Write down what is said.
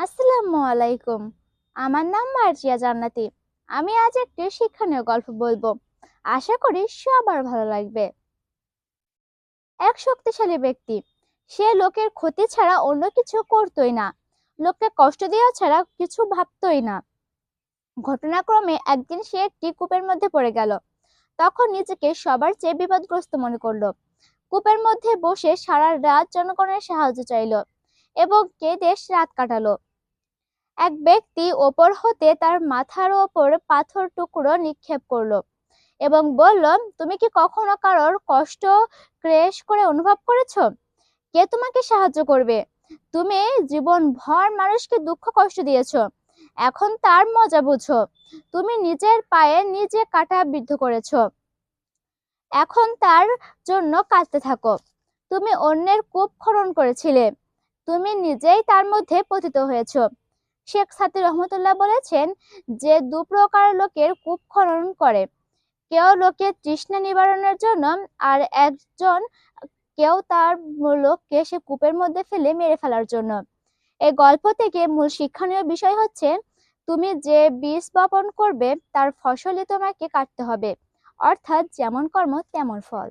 আসসালামু আলাইকুম। আমার নাম মার্জিয়া জান্নাতি। আমি আজ একটি শিক্ষণীয় গল্প বলব। আশা করি সবার ভালো লাগবে। এক শক্তিশালী ব্যক্তি। সে লোকের ক্ষতি ছাড়া অন্য কিছু করতোই না। লোককে কষ্ট দেওয়া ছাড়া কিছু ভাবতোই না। ঘটনাক্রমে একদিন সে একটি কূপের মধ্যে পড়ে গেল। তখন নিজেকে সবার চেয়ে বিপদগ্রস্ত মনে করল। কূপের মধ্যে বসে সারা রাত জনগণের সাহায্য চাইলো এবং কে দেশ রাত কাটালো। এক ব্যক্তি ওপর হতে তার মাথার ওপর পাথর টুকরো নিক্ষেপ করল এবং বলল, তুমি কি কখনো কারোর কষ্ট ক্রেশ করে অনুভব করেছ? কে তোমাকে সাহায্য করবে? তুমি জীবন ভর মানুষকে দুঃখ কষ্ট দিয়েছ। এখন তার মজা বুঝো। তুমি নিজের পায়ে নিজে কাটা বিদ্ধ করেছ। এখন তার জন্য কাঁদতে থাকো। তুমি অন্যের কূপ খনন করেছিলে। তুমি নিজেই তার মধ্যে পতিত হয়েছো। শেখ সাথী রহমতুল্লাহ বলেছেন যে দু প্রকার লোকের কূপ খনন করে। কেউ লোকের তৃষ্ণা নিবারণের জন্য আর একজন কেউ তার লোককে সে কূপের মধ্যে ফেলে মেরে ফেলার জন্য। এই গল্প থেকে মূল শিক্ষণীয় বিষয় হচ্ছে, তুমি যে বীজ বপন করবে, তার ফসলই তোমাকে কাটতে হবে। অর্থাৎ যেমন কর্ম, তেমন ফল।